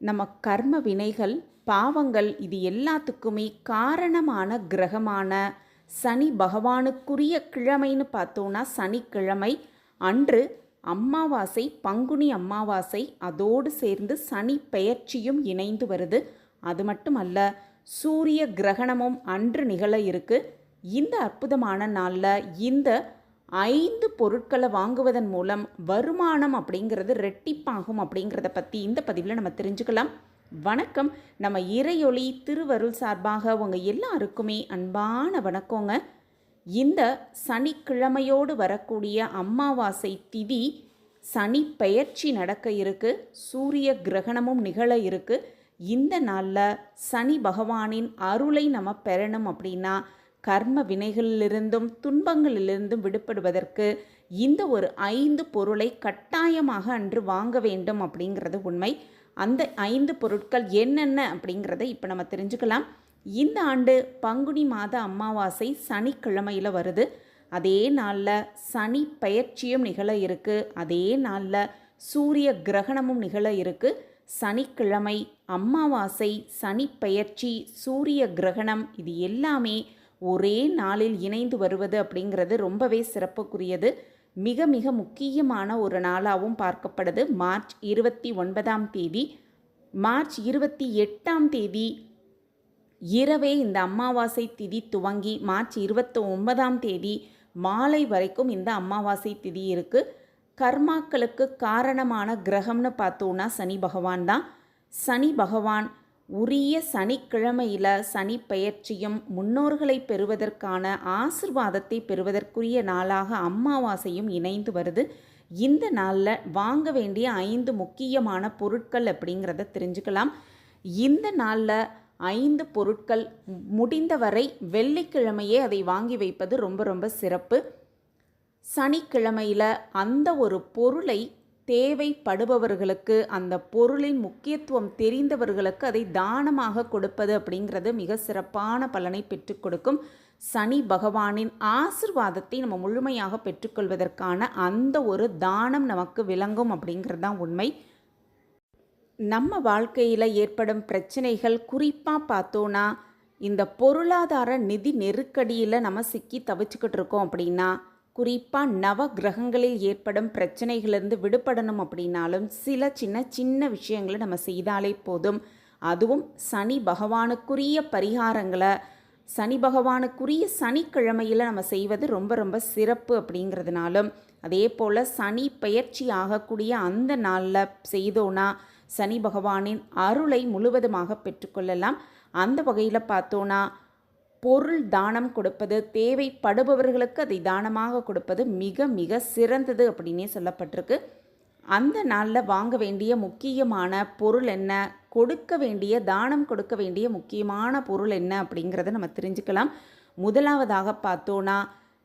நம்ம கர்ம வினைகள் பாவங்கள் இது எல்லாத்துக்குமே காரணமான கிரகமான சனி பகவானுக்குரிய கிழமைன்னு பார்த்தோன்னா சனிக்கிழமை. அன்று அம்மாவாசை பங்குனி அம்மாவாசை அதோடு சேர்ந்து சனி பெயர்ச்சியும் இணைந்து வருது. அது மட்டும் அல்ல சூரிய கிரகணமும் அன்று நிகழ இருக்கு. இந்த அற்புதமான நாளில் இந்த ஐந்து பொருட்களை வாங்குவதன் மூலம் வருமானம் அப்படிங்கிறது ரெட்டிப்பாகும் அப்படிங்கிறத பற்றி இந்த பதிவில் நம்ம தெரிஞ்சுக்கலாம். வணக்கம். நம்ம இறையொளி திருவருள் சார்பாக உங்கள் எல்லாருக்குமே அன்பான வணக்கங்க. இந்த சனிக்கிழமையோடு வரக்கூடிய அமாவாசை திதி சனி பெயர்ச்சி நடக்க இருக்கு. சூரிய கிரகணமும் நிகழ இருக்கு. இந்த நாளில் சனி பகவானின் அருளை நம்ம பெறணும் அப்படின்னா கர்ம வினைகளிலிருந்தும் துன்பங்களிலிருந்தும் விடுபடுவதற்கு இந்த ஒரு ஐந்து பொருளை கட்டாயமாக அன்று வாங்க வேண்டும் அப்படிங்கிறது உண்மை. அந்த ஐந்து பொருட்கள் என்னென்ன அப்படிங்கிறத இப்போ நம்ம தெரிஞ்சுக்கலாம். இந்த ஆண்டு பங்குனி மாத அமாவாசை சனிக்கிழமையில் வருது. அதே நாளில் சனி பயிற்சியும் நிகழ இருக்குது அதே நாளில் சூரிய கிரகணமும் நிகழ இருக்குது சனிக்கிழமை அமாவாசை சனி பயிற்சி சூரிய கிரகணம் இது எல்லாமே ஒரே நாளில் இணைந்து வருவது அப்படிங்கிறது ரொம்பவே சிறப்புக்குரியது. மிக மிக முக்கியமான ஒரு நாளாகவும் பார்க்கப்படுது. மார்ச் இருபத்தி ஒன்பதாம் தேதி. மார்ச் இருபத்தி எட்டாம் தேதி இரவே இந்த அமாவாசை திதி துவங்கி மார்ச் இருபத்தி ஒன்பதாம் தேதி மாலை வரைக்கும் இந்த அமாவாசை திதி இருக்குது கர்மாக்களுக்கு காரணமான கிரகம்னு பார்த்தோன்னா சனி பகவான் தான். சனி பகவான் உரிய சனிக்கிழமையில் சனி பெயர்ச்சியும் முன்னோர்களை பெறுவதற்கான ஆசிர்வாதத்தை பெறுவதற்குரிய நாளாக அமாவாசையும் இணைந்து வருது. இந்த நாளில் வாங்க வேண்டிய ஐந்து முக்கியமான பொருட்கள் அப்படிங்கிறத தெரிஞ்சுக்கலாம். இந்த நாளில் ஐந்து பொருட்கள் முடிந்தவரை வெள்ளிக்கிழமையே அதை வாங்கி வைப்பது ரொம்ப ரொம்ப சிறப்பு. சனிக்கிழமையில் அந்த ஒரு பொருளை தேவைப்படுபவர்களுக்கு அந்த பொருளின் முக்கியத்துவம் தெரிந்தவர்களுக்கு அதை தானமாக கொடுப்பது அப்படிங்கிறது மிக சிறப்பான பலனை பெற்றுக் கொடுக்கும். சனி பகவானின் ஆசிர்வாதத்தை நம்ம முழுமையாக பெற்றுக்கொள்வதற்கான அந்த ஒரு தானம் நமக்கு விளங்கும் அப்படிங்கிறது தான் உண்மை. நம்ம வாழ்க்கையில் ஏற்படும் பிரச்சனைகள் குறிப்பாக பார்த்தோன்னா இந்த பொருளாதார நிதி நெருக்கடியில் நம்ம சிக்கி தவிச்சுக்கிட்டு இருக்கோம் அப்படின்னா குறிப்பாக நவ கிரகங்களில் ஏற்படும் பிரச்சனைகளிலிருந்து விடுபடணும் அப்படின்னாலும் சில சின்ன சின்ன விஷயங்களை நம்ம செய்தாலே போதும். அதுவும் சனி பகவானுக்குரிய பரிகாரங்களை சனி பகவானுக்குரிய சனிக்கிழமையில் நம்ம செய்வது ரொம்ப ரொம்ப சிறப்பு அப்படிங்கிறதுனாலும் அதே போல் சனி பயிற்சி ஆகக்கூடிய அந்த நாளில் செய்தோன்னா சனி பகவானின் அருளை முழுவதுமாக பெற்றுக்கொள்ளலாம். அந்த வகையில் பார்த்தோன்னா பொருள் தானம் கொடுப்பது தேவைப்படுபவர்களுக்கு அதை தானமாக கொடுப்பது மிக மிக சிறந்தது அப்படின்னே சொல்லப்பட்டிருக்கு. அந்த நாளில் வாங்க வேண்டிய முக்கியமான பொருள் என்ன? கொடுக்க வேண்டிய தானம் கொடுக்க வேண்டிய முக்கியமான பொருள் என்ன அப்படிங்கிறத நம்ம தெரிஞ்சுக்கலாம். முதலாவதாக பார்த்தோன்னா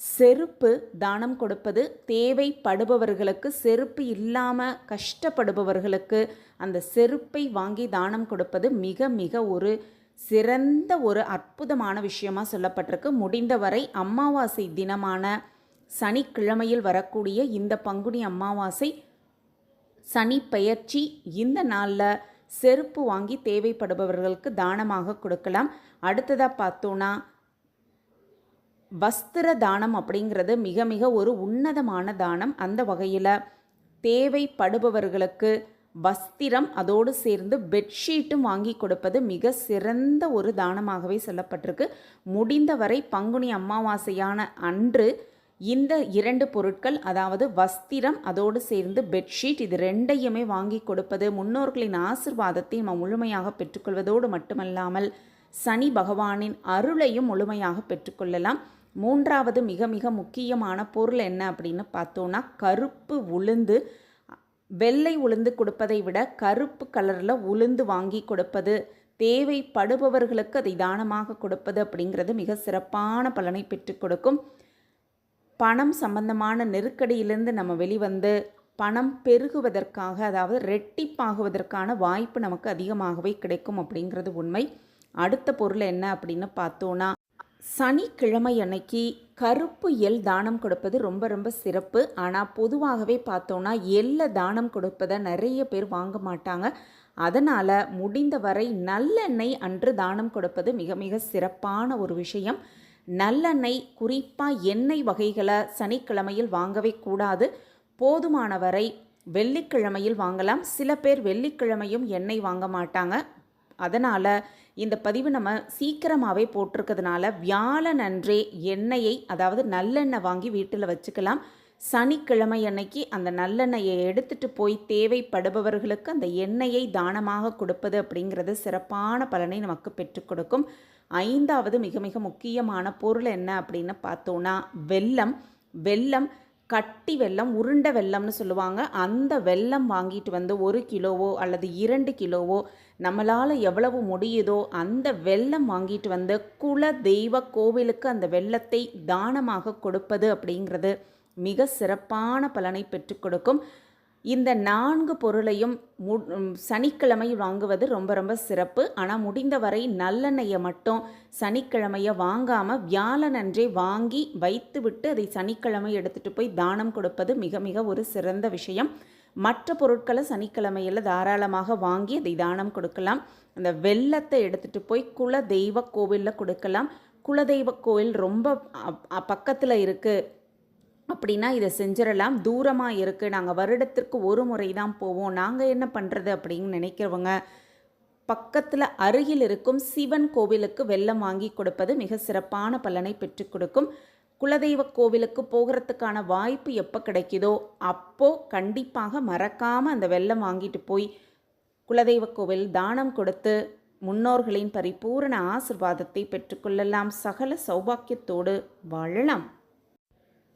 செருப்பு தானம் கொடுப்பது தேவைப்படுபவர்களுக்கு செருப்பு இல்லாமல் கஷ்டப்படுபவர்களுக்கு அந்த செருப்பை வாங்கி தானம் கொடுப்பது மிக மிக ஒரு சிறந்த ஒரு அற்புதமான விஷயமா சொல்லப்பட்டிருக்கு. முடிந்தவரை அமாவாசை தினமான சனிக்கிழமையில் வரக்கூடிய இந்த பங்குனி அமாவாசை சனி பெயர்ச்சி இந்த நாளில் செருப்பு வாங்கி தேவைப்படுபவர்களுக்கு தானமாக கொடுக்கலாம். அடுத்ததாக பார்த்தோன்னா வஸ்திர தானம் அப்படிங்கிறது மிக மிக ஒரு உன்னதமான தானம். அந்த வகையில் தேவைப்படுபவர்களுக்கு வஸ்திரம் அதோடு சேர்ந்து பெட்ஷீட்டும் வாங்கி கொடுப்பது மிக சிறந்த ஒரு தானமாகவே சொல்லப்பட்டிருக்கு. முடிந்தவரை பங்குனி அமாவாசையான அன்று இந்த இரண்டு பொருட்கள் அதாவது வஸ்திரம் அதோடு சேர்ந்து பெட்ஷீட் இது ரெண்டையுமே வாங்கி கொடுப்பது முன்னோர்களின் ஆசிர்வாதத்தை நம்ம முழுமையாக பெற்றுக்கொள்வதோடு மட்டுமல்லாமல் சனி பகவானின் அருளையும் முழுமையாக பெற்றுக்கொள்ளலாம். மூன்றாவது மிக மிக முக்கியமான பொருள் என்ன அப்படின்னு பார்த்தோன்னா கருப்பு உளுந்து. வெள்ளை உளுந்து கொடுப்பதை விட கருப்பு கலரில் உளுந்து வாங்கி கொடுப்பது தேவைப்படுபவர்களுக்கு அதை தானமாக கொடுப்பது அப்படிங்கிறது மிக சிறப்பான பலனை பெற்றுக் கொடுக்கும். பணம் சம்பந்தமான நெருக்கடியிலிருந்து நம்ம வெளிவந்து பணம் பெருகுவதற்காக அதாவது ரெட்டிப்பாகுவதற்கான வாய்ப்பு நமக்கு அதிகமாகவே கிடைக்கும் அப்படிங்கிறது உண்மை. அடுத்த பொருள் என்ன அப்படின்னு பார்த்தோன்னா சனிக்கிழமை அன்னைக்கு கருப்பு எள் தானம் கொடுப்பது ரொம்ப ரொம்ப சிறப்பு. ஆனால் பொதுவாகவே பார்த்தோன்னா எள்ளை தானம் கொடுப்பதை நிறைய பேர் வாங்க மாட்டாங்க. அதனால் முடிந்தவரை நல்லெண்ணெய் அன்று தானம் கொடுப்பது மிக மிக சிறப்பான ஒரு விஷயம். நல்லெண்ணெய் குறிப்பாக எண்ணெய் வகைகளை சனிக்கிழமையில் வாங்கவே கூடாது. போதுமானவரை வெள்ளிக்கிழமையில் வாங்கலாம். சில பேர் வெள்ளிக்கிழமையும் எண்ணெய் வாங்க மாட்டாங்க. அதனால் இந்த பதிவு நம்ம சீக்கிரமாகவே போட்டிருக்கிறதுனால வியாழன் அன்றே எண்ணெயை அதாவது நல்லெண்ணெய் வாங்கி வீட்டில் வச்சுக்கலாம். சனிக்கிழமை அன்னைக்கு அந்த நல்லெண்ணெயை எடுத்துட்டு போய் தேவைப்படுபவர்களுக்கு அந்த எண்ணெயை தானமாக கொடுப்பது அப்படிங்கிறது சிறப்பான பலனை நமக்கு பெற்றுக் கொடுக்கும். ஐந்தாவது மிக மிக முக்கியமான பொருள் என்ன அப்படின்னு பார்த்தோன்னா வெல்லம். வெல்லம் கட்டி வெல்லம் உருண்டை வெல்லம்னு சொல்லுவாங்க. அந்த வெல்லம் வாங்கிட்டு வந்து ஒரு கிலோவோ அல்லது இரண்டு கிலோவோ நம்மளால் எவ்வளவு முடியுதோ அந்த வெல்லம் வாங்கிட்டு வந்து குல தெய்வ கோவிலுக்கு அந்த வெள்ளத்தை தானமாக கொடுப்பது அப்படிங்கிறது மிக சிறப்பான பலனை பெற்றுக் கொடுக்கும். இந்த நான்கு பொருளையும் மு சனிக்கிழமை வாங்குவது ரொம்ப ரொம்ப சிறப்பு. ஆனால் முடிந்தவரை நல்லெண்ணெயை மட்டும் சனிக்கிழமையை வாங்காமல் வியாழனன்றே வாங்கி வைத்துவிட்டு அதை சனிக்கிழமை எடுத்துகிட்டு போய் தானம் கொடுப்பது மிக மிக ஒரு சிறந்த விஷயம். மற்ற பொருட்களை சனிக்கிழமையில் தாராளமாக வாங்கி அதை தானம் கொடுக்கலாம். அந்த வெள்ளத்தை எடுத்துகிட்டு போய் குல தெய்வ கோவிலில் கொடுக்கலாம். குலதெய்வ கோவில் ரொம்ப பக்கத்தில் இருக்குது அப்படின்னா இதை செஞ்சிடலாம். தூரமாக இருக்குது நாங்கள் வருடத்திற்கு ஒரு முறை தான் போவோம். நாங்கள் என்ன பண்ணுறது அப்படின்னு நினைக்கிறவங்க பக்கத்தில் அருகில் இருக்கும் சிவன் கோவிலுக்கு வெள்ளம் வாங்கி கொடுப்பது மிக சிறப்பான பலனை பெற்றுக் கொடுக்கும். குலதெய்வ கோவிலுக்கு போகிறதுக்கான வாய்ப்பு எப்போ கிடைக்குதோ அப்போது கண்டிப்பாக மறக்காமல் அந்த வெள்ளம் வாங்கிட்டு போய் குலதெய்வ கோவில் தானம் கொடுத்து முன்னோர்களின் பரிபூரண ஆசிர்வாதத்தை பெற்றுக்கொள்ளலாம் சகல சௌபாக்கியத்தோடு வாழலாம்.